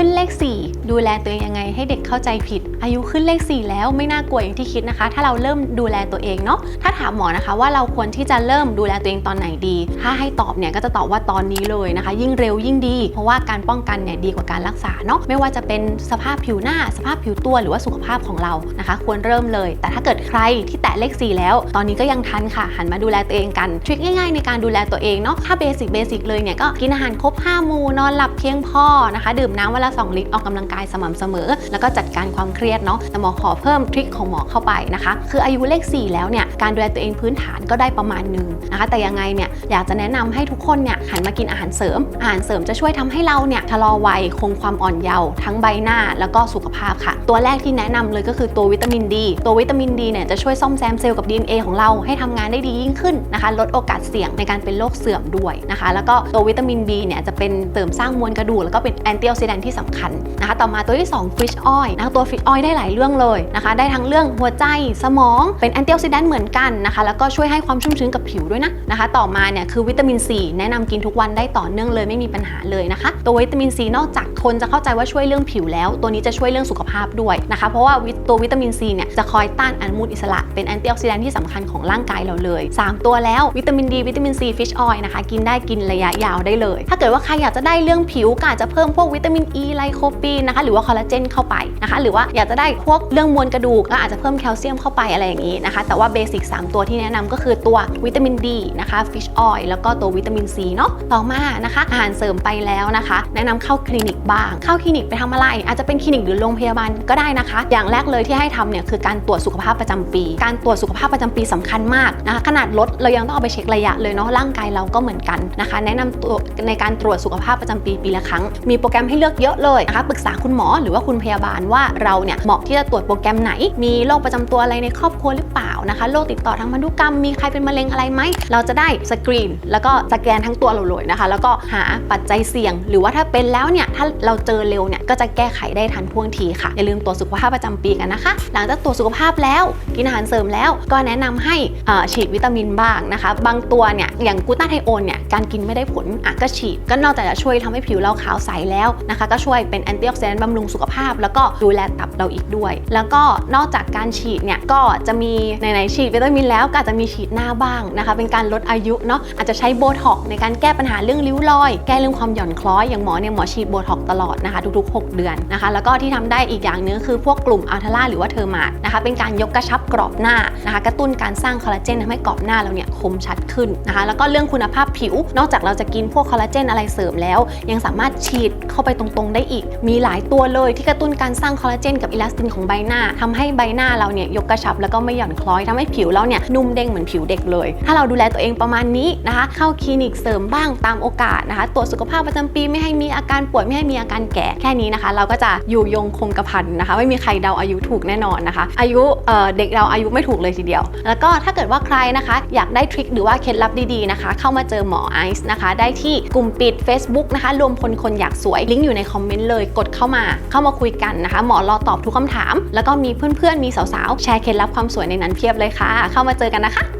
ขึ้นเลข 4 ดูแลตัวเองยังไง ให้เด็กเข้าใจผิด อายุขึ้นเลข 4 แล้วไม่น่ากลัวอย่างที่คิดนะคะ ถ้าเราเริ่มดูแลตัวเองเนาะถ้าถามหมอนะคะว่าเราควรที่จะเริ่มดูแลตัวเองตอนไหนดี ถ้าให้ตอบเนี่ยก็จะตอบว่าตอนนี้เลยนะคะ ยิ่งเร็วยิ่งดี เพราะว่าการป้องกันเนี่ยดีกว่าการรักษาเนาะไม่ว่าจะเป็นสภาพผิวหน้าสภาพผิวตัวหรือว่าสุขภาพของเรานะคะ ควรเริ่มเลย แต่ถ้าเกิดใครที่แตะเลข 4 แล้ว ตอนนี้ก็ยังทันค่ะ หันมาดูแลตัวเองกันทริคง่ายๆในการดูแลตัวเองเนาะถ้าเบสิกเบสิกเลยเนี่ยก็กินอาหารครบ5หมู่นอนหลับเพียงพอนะคะ ดื่มน้ำวันละ2 ลิตรออกกำลังกายสม่ำเสมอ แล้วก็จัดการความเครียดเนาะแต่หมอขอเพิ่มทริคของหมอเข้าไปนะคะ คืออายุเลข 4 แล้วเนี่ยการดูแลตัวเองพื้นฐานก็ได้ประมาณหนึ่งนะคะ แต่ยังไงเนี่ยอยากจะแนะนำให้ทุกคนเนี่ยหันมากินอาหารเสริม อาหารเสริมจะช่วยทำให้เราเนี่ยชะลอวัยคงความอ่อนเยาว์ทั้งใบหน้าแล้วก็สุขภาพค่ะ ตัวแรกที่แนะนำเลยก็คือตัววิตามินดี ตัววิตามินดีเนี่ยจะช่วยซ่อมแซมเซลล์กับ DNA ของเราให้ทำงานได้ดียิ่งขึ้นนะคะ ลดโอกาสเสี่ยงในการเป็นโรคเสื่อมด้วยนะคะ แล้วก็ตัววิตามิน B เนี่ยจะเป็นเสริมสร้างมวลกระดูกแล้วก็เป็นแอนตี้ออกซิแดนที่สำคัญนะคะ ต่อมาตัวที่2 fish oil นะคะตัว fish oil ได้หลายเรื่องเลยนะคะ ได้ทั้งเรื่องหัวใจสมองเป็นแอนตี้ออกซิแดนต์เหมือนกันนะคะ แล้วก็ช่วยให้ความชุ่มชื้นกับผิวด้วยนะนะคะ ต่อมาเนี่ยคือวิตามิน C แนะนำกินทุกวันได้ต่อเนื่องเลยไม่มีปัญหาเลยนะคะ ตัววิตามิน C นอกจากคนจะเข้าใจว่าช่วยเรื่องผิวแล้ว ตัวนี้จะช่วยเรื่องสุขภาพด้วยนะคะ เพราะว่าวิตตัววิตามิน C เนี่ยจะคอยต้านอนุมูลอิสระเป็นแอนตี้ออกซิแดนต์ที่สำคัญของร่างกายเราเลย 3 ตัวแล้ววิตามินดีวิตามิน C fish oil นะคะกินได้กินระยะยาวได้เลย ถ้าเกิดว่าใครอยากจะได้เรื่องผิวก็อาจจะเพิ่มพวกวิตามิน E ไลโคปีนนะคะหรือว่าคอลลาเจนเข้าไปนะคะหรือว่าอยากจะได้พวกเรื่องมวลกระดูกก็อาจจะเพิ่มแคลเซียมเข้าไปอะไรอย่างนี้นะคะแต่ว่าเบสิก3ตัวที่แนะนำก็คือตัววิตามินดีนะคะ fish oil แล้วก็ตัววิตามิน C เนาะต่อมานะคะอาหารเสริมไปแล้วนะคะ แนะนำเข้าคลินิกบ้าง เข้าคลินิกไปทำอะไร อาจจะเป็นคลินิกหรือโรงพยาบาลก็ได้นะคะ อย่างแรกเลยที่ให้ทำเนี่ยคือการตรวจสุขภาพประจำปี การตรวจสุขภาพประจำปีสำคัญมากนะคะขนาดรถเรายังต้องเอาไปเช็คระยะเลยเนาะร่างกายเราก็เหมือนกันนะคะ แนะนำตัวในการตรวจสุขภาพประจำปีปีละครั้ง มีโปรแกรมให้เลือกเยอะยอะเลยนะคะปรึกษาคุณหมอหรือว่าคุณพยาบาลว่าเราเนี่ยเหมาะที่จะตรวจโปรแกรมไหน มีโรคประจำตัวอะไรในครอบครัวหรือเปล่านะคะโรคติดต่อทางพันธุกรรมมีใครเป็นมะเร็งอะไรไหมเราจะได้สกรีน แล้วก็สแกนทั้งตัวเราเลยนะคะ แล้วก็หาปัจจัยเสี่ยง หรือว่าถ้าเป็นแล้วเนี่ยถ้าเราเจอเร็วเนี่ยก็จะแก้ไขได้ทันท่วงทีค่ะอย่าลืมตรวจสุขภาพประจำปีกันนะคะ หลังจากตรวจสุขภาพแล้วกินอาหารเสริมแล้วก็แนะนำให้ฉีดวิตามินบ้างนะคะ บางตัวเนี่ยอย่างกูต้าไทโอนเนี่ยการกินไม่ได้ผลอะก็ฉีดก็นอกจากจะช่วยทำให้ผิวเราขาวใสแล้วนะคะก็ช่วยเป็นแอนตี้ออกซิแดนต์บำรุงสุขภาพ แล้วก็ดูแลตับเราอีกด้วย แล้วก็นอกจากการฉีดเนี่ยก็จะมีไหนๆฉีดวิตามินแล้วก็อาจจะมีฉีดหน้าบ้างนะคะ เป็นการลดอายุเนาะอาจจะใช้โบท็อกในการแก้ปัญหาเรื่องริ้วรอย แก้เรื่องความหย่อนคล้อยอย่างหมอเนี่ยหมอฉีดโบท็อกตลอดนะคะทุกๆ 6 เดือนนะคะ แล้วก็ที่ทำได้อีกอย่างหนึงคือพวกกลุ่มอัลทาร่าหรือว่าเทอร์มาดนะคะเป็นการยกกระชับกรอบหน้านะคะกระตุ้นการสร้างคอลลาเจนทำให้กรอบหน้าเราเนี่ยคมชัดขึ้นนะคะแล้วก็เรื่องคุณภาพผิว นอกจากเราจะกินพวกคอลลาเจนอะไรเสริมแล้ว ยังสามารถฉีดเข้าไปตรงได้อีก มีหลายตัวเลยที่กระตุ้นการสร้างคอลลาเจนกับอิลาสตินของใบหน้าทำให้ใบหน้าเราเนี่ยยกกระชับแล้วก็ไม่หย่อนคล้อยทำให้ผิวเราเนี่ยนุ่มเด้งเหมือนผิวเด็กเลย ถ้าเราดูแลตัวเองประมาณนี้นะคะ เข้าคลินิกเสริมบ้างตามโอกาสนะคะ ตรวจสุขภาพประจำปีไม่ให้มีอาการป่วยไม่ให้มีอาการแก่แค่นี้นะคะ เราก็จะอยู่ยงคงกระพันนะคะ ไม่มีใครเดาอายุถูกแน่นอนนะคะ อายุเเด็กเราอายุไม่ถูกเลยทีเดียว แล้วก็ถ้าเกิดว่าใครนะคะ อยากได้ทริคหรือว่าเคล็ดลับดีๆนะคะ เข้ามาเจอหมอไอซ์นะคะ ได้ที่กลุ่มปิด Facebook นะคะรวมพลคนอยากสวยลิงก์อยู่ในคอมอมเมนต์เลยกดเข้ามาเข้ามาคุยกันนะคะ หมอรอตอบทุกคำถาม แล้วก็มีเพื่อนๆมีสาวๆแชร์เคล็ดลับความสวยในนั้นเพียบเลยค่ะ เข้ามาเจอกันนะคะ